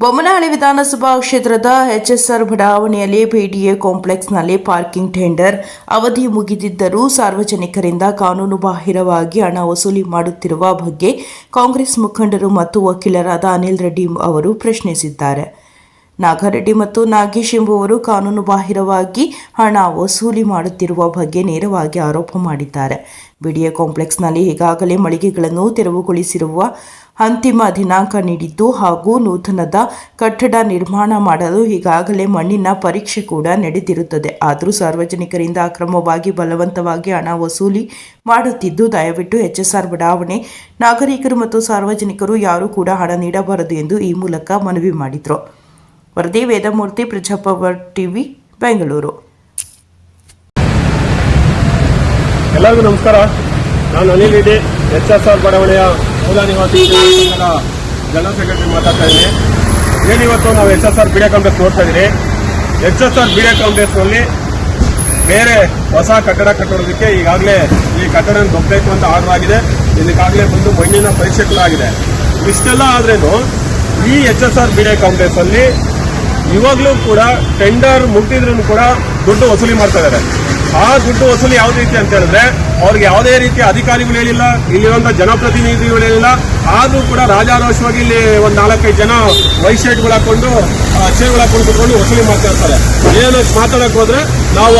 ಬೊಮ್ಮನಹಳ್ಳಿ ವಿಧಾನಸಭಾ ಕ್ಷೇತ್ರದ ಎಚ್ಎಸ್ಆರ್ ಬಡಾವಣೆಯಲ್ಲಿ ಬಿಡಿಎ ಕಾಂಪ್ಲೆಕ್ಸ್ನಲ್ಲಿ ಪಾರ್ಕಿಂಗ್ ಟೆಂಡರ್ ಅವಧಿ ಮುಗಿದಿದ್ದರೂ ಸಾರ್ವಜನಿಕರಿಂದ ಕಾನೂನು ಬಾಹಿರವಾಗಿ ಹಣ ವಸೂಲಿ ಮಾಡುತ್ತಿರುವ ಬಗ್ಗೆ ಕಾಂಗ್ರೆಸ್ ಮುಖಂಡರು ಮತ್ತು ವಕೀಲರಾದ ಅನಿಲ್ ರೆಡ್ಡಿ ಅವರು ಪ್ರಶ್ನಿಸಿದ್ದಾರೆ. ನಾಗರೆಡ್ಡಿ ಮತ್ತು ನಾಗೇಶ್ ಎಂಬುವರು ಕಾನೂನುಬಾಹಿರವಾಗಿ ಹಣ ವಸೂಲಿ ಮಾಡುತ್ತಿರುವ ಬಗ್ಗೆ ನೇರವಾಗಿ ಆರೋಪ ಮಾಡಿದ್ದಾರೆ. ಬಿಡಿಎ ಕಾಂಪ್ಲೆಕ್ಸ್ನಲ್ಲಿ ಈಗಾಗಲೇ ಮಳಿಗೆಗಳನ್ನು ತೆರವುಗೊಳಿಸಿರುವ ಅಂತಿಮ ದಿನಾಂಕ ನೀಡಿದ್ದು ಹಾಗೂ ನೂತನದ ಕಟ್ಟಡ ನಿರ್ಮಾಣ ಮಾಡಲು ಈಗಾಗಲೇ ಮಣ್ಣಿನ ಪರೀಕ್ಷೆ ಕೂಡ ನಡೆದಿರುತ್ತದೆ. ಆದರೂ ಸಾರ್ವಜನಿಕರಿಂದ ಅಕ್ರಮವಾಗಿ ಬಲವಂತವಾಗಿ ಹಣ ವಸೂಲಿ ಮಾಡುತ್ತಿದ್ದು, ದಯವಿಟ್ಟು ಎಚ್ಎಸ್ಆರ್ ಬಡಾವಣೆ ನಾಗರಿಕರು ಮತ್ತು ಸಾರ್ವಜನಿಕರು ಯಾರೂ ಕೂಡ ಹಣ ನೀಡಬಾರದು ಎಂದು ಈ ಮೂಲಕ ಮನವಿ ಮಾಡಿದರು. ವರದಿ ವೇದಮೂರ್ತಿ ಪ್ರಜಾಪವರ್ ಟಿವಿ, ಬೆಂಗಳೂರು. ಎಲ್ಲರಿಗೂ ನಮಸ್ಕಾರ. ನಾನು Anil Reddy H S R ಬಡಾವಣೆಯ ಮೂಲ ನಿವಾಸಿ ಜನರಲ್ ಸೆಕ್ರೆಟರಿ ಮಾತಾಡ್ತಾ ಇದ್ದೀನಿ. ಏನಿವತ್ತು ನಾವು ಎಚ್ ಎಸ್ ಆರ್ ಬಿಡಿಯೋ ಕಾಂಪ್ಲೆಕ್ಸ್ ನೋಡ್ತಾ ಇದ್ದೀರಿ? ಎಚ್ ಎಸ್ ಆರ್ ಬಿಡಿಯೋ ಕಾಂಪ್ಲೆಕ್ಸ್ನಲ್ಲಿ ಬೇರೆ ಹೊಸ ಕಟ್ಟಡ ಕಟ್ಟೋದಕ್ಕೆ ಈಗಾಗಲೇ ಈ ಕಟ್ಟಡ ದೊಡ್ಡಬೇಕು ಅಂತ ಆರ್ಡರ್ ಆಗಿದೆ. ಇದಕ್ಕಾಗಲೇ ಬಂದು ಮಣ್ಣಿನ ಪರೀಕ್ಷೆ ಕೂಡ ಆಗಿದೆ ಇಷ್ಟೆಲ್ಲ ಆದ್ರೇನು ಈ H S R B D ಇವಾಗಲೂ ಕೂಡ ಟೆಂಡರ್ ಮುಟ್ಟಿದ್ರು ಕೂಡ ದುಡ್ಡು ವಸೂಲಿ ಮಾಡ್ತಾ ಇದ್ದಾರೆ. ಆ ದುಡ್ಡು ವಸೂಲಿ ಯಾವ ರೀತಿ ಅಂತ ಹೇಳಿದ್ರೆ, ಅವ್ರಿಗೆ ಯಾವುದೇ ರೀತಿಯ ಅಧಿಕಾರಿಗಳು ಹೇಳಿಲ್ಲ ಇಲ್ಲಿರುವಂತಹ ಜನಪ್ರತಿನಿಧಿಗಳು ಹೇಳಿಲ್ಲ, ಆದರೂ ಕೂಡ ರಾಜಾರೋಷವಾಗಿ ಇಲ್ಲಿ ಒಂದು ನಾಲ್ಕೈದು ಜನ ವೈಟ್ ಶರ್ಟ್ಗಳು ಹಾಕೊಂಡು ಚೇರ್ಗಳು ಹಾಕೊಂಡು ಕುತ್ಕೊಂಡು ವಸೂಲಿ ಮಾಡ್ತಾ ಇರ್ತಾರೆ. ಏನು ಮಾತಾಡಕ್ ಹೋದ್ರೆ ನಾವು